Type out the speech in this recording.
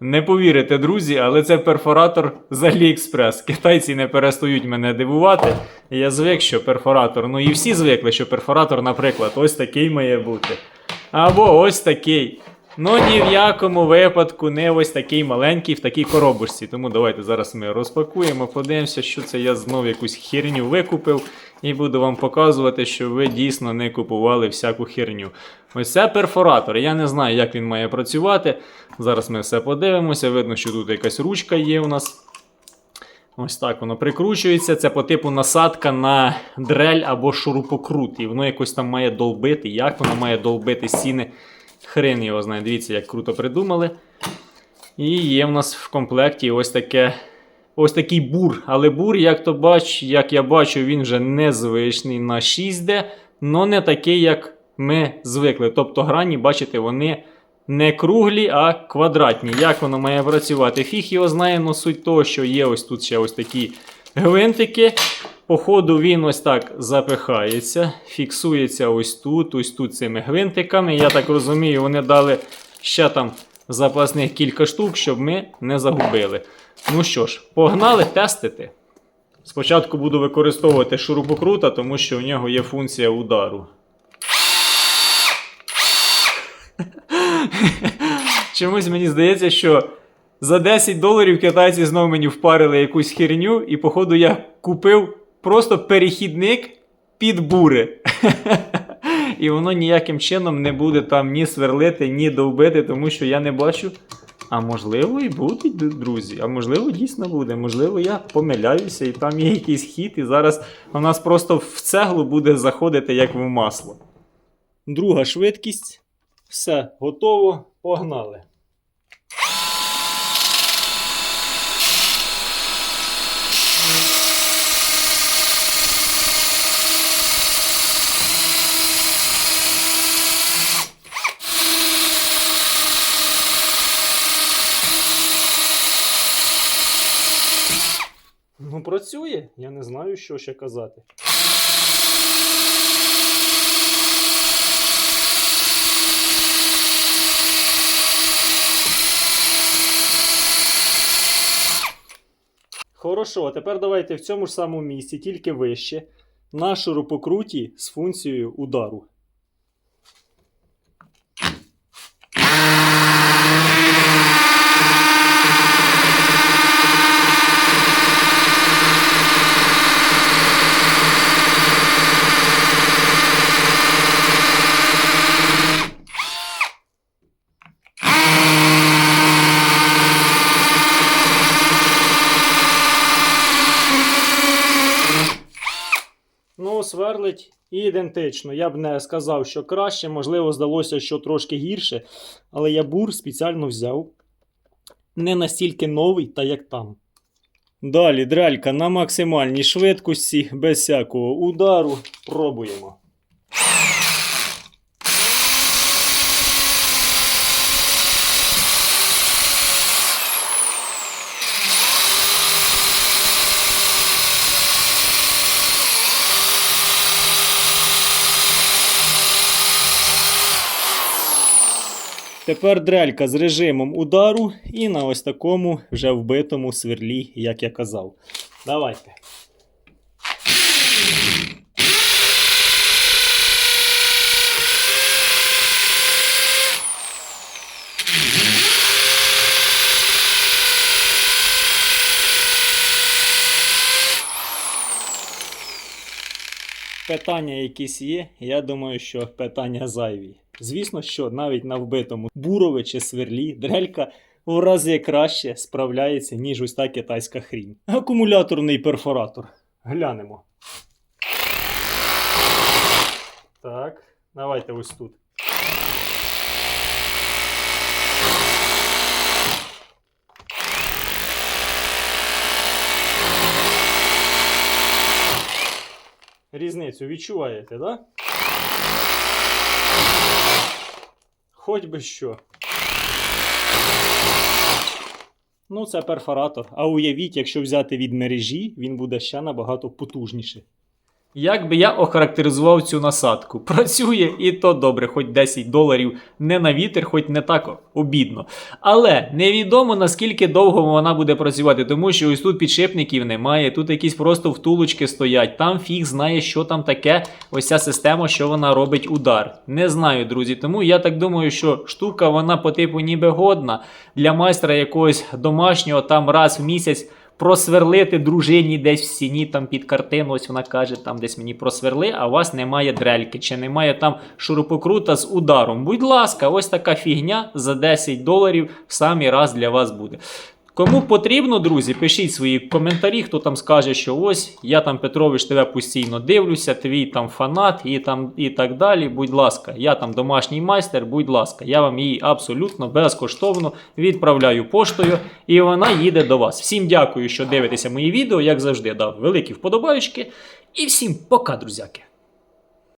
Не повірите, друзі, але це перфоратор з Аліекспрес. Китайці не перестають мене дивувати. Я звик, що перфоратор, ну і всі звикли, що перфоратор, наприклад, ось такий має бути. Або ось такий. Ну ні в якому випадку не ось такий маленький в такій коробочці. Тому давайте зараз ми розпакуємо, подивимося, що це я знов якусь херню викупив, і буду вам показувати, що ви дійсно не купували всяку херню. Ось це перфоратор. Я не знаю, як він має працювати. Зараз ми все подивимося. Видно, що тут якась ручка є у нас. Ось так воно прикручується. Це по типу насадка на дрель або шурупокрут. І воно якось там має долбити. Як воно має долбити стіни? Хрен його знає. Дивіться, як круто придумали. І є в нас в комплекті ось таке. Ось такий бур. Але бур, як то бач, як я бачу, він вже незвичний на 6D, але не такий, як ми звикли. Тобто грані, бачите, вони не круглі, а квадратні. Як воно має працювати? Фіг його знає, но суть того, що є ось тут ще ось такі гвинтики. По ходу він ось так запихається, фіксується ось тут, ось тут цими гвинтиками. Я так розумію, вони дали ще там запасних кілька штук, щоб ми не загубили. Ну що ж, погнали тестити. Спочатку буду використовувати шурупокрута, тому що у нього є функція удару. Чомусь мені здається, що за 10 доларів китайці знову мені впарили якусь херню, і, походу, я купив просто перехідник під бури. І воно ніяким чином не буде там ні сверлити, ні довбити, тому що я не бачу. А можливо, і буде, друзі. А можливо, дійсно буде. Можливо, я помиляюся, і там є якийсь хід, і зараз у нас просто в цеглу буде заходити як в масло. Друга швидкість. Все, готово. Погнали. Ну, працює. Я не знаю, що ще казати. Хорошо, а тепер давайте в цьому ж самому місці, тільки вище, на шурупокруті з функцією удару. Сверлить ідентично. Я б не сказав, що краще, можливо, здалося, що трошки гірше, але я бур спеціально взяв. Не настільки новий, та як там. Далі дралька на максимальній швидкості, без всякого удару. Пробуємо. Тепер дрелька з режимом удару і на ось такому вже вбитому сверлі, як я казав. Давайте. Питання якісь є, я думаю, що питання зайві. Звісно, що навіть на вбитому бурові чи сверлі дрелька в рази краще справляється, ніж ось та китайська хрінь. Акумуляторний перфоратор. Глянемо. Так, давайте ось тут. Різницю відчуваєте, так? Да? Хоч би що. Ну, це перфоратор. А уявіть, якщо взяти від мережі, він буде ще набагато потужніше. Як би я охарактеризував цю насадку? Працює і то добре, хоч 10 доларів не на вітер, хоч не так обідно. Але невідомо наскільки довго вона буде працювати, тому що ось тут підшипників немає, тут якісь просто втулочки стоять, там фіг знає, що там таке, ось ця система, що вона робить удар. Не знаю, друзі. Тому я так думаю, що штука вона по типу ніби годна для майстра якогось домашнього там раз в місяць просверлити дружині десь в стіні там під картину. Ось вона каже, там десь мені просверли, а у вас немає дрельки, чи немає там шурупокрута з ударом. Будь ласка, ось така фігня за 10 доларів в самий раз для вас буде. Кому потрібно, друзі, пишіть свої коментарі, хто там скаже, що ось я там Петрович тебе постійно дивлюся, твій там фанат і там і так далі. Будь ласка, я там домашній майстер, будь ласка, я вам її абсолютно безкоштовно відправляю поштою, і вона їде до вас. Всім дякую, що дивитеся мої відео. Як завжди, дав великі вподобаючки. І всім пока, друзяки!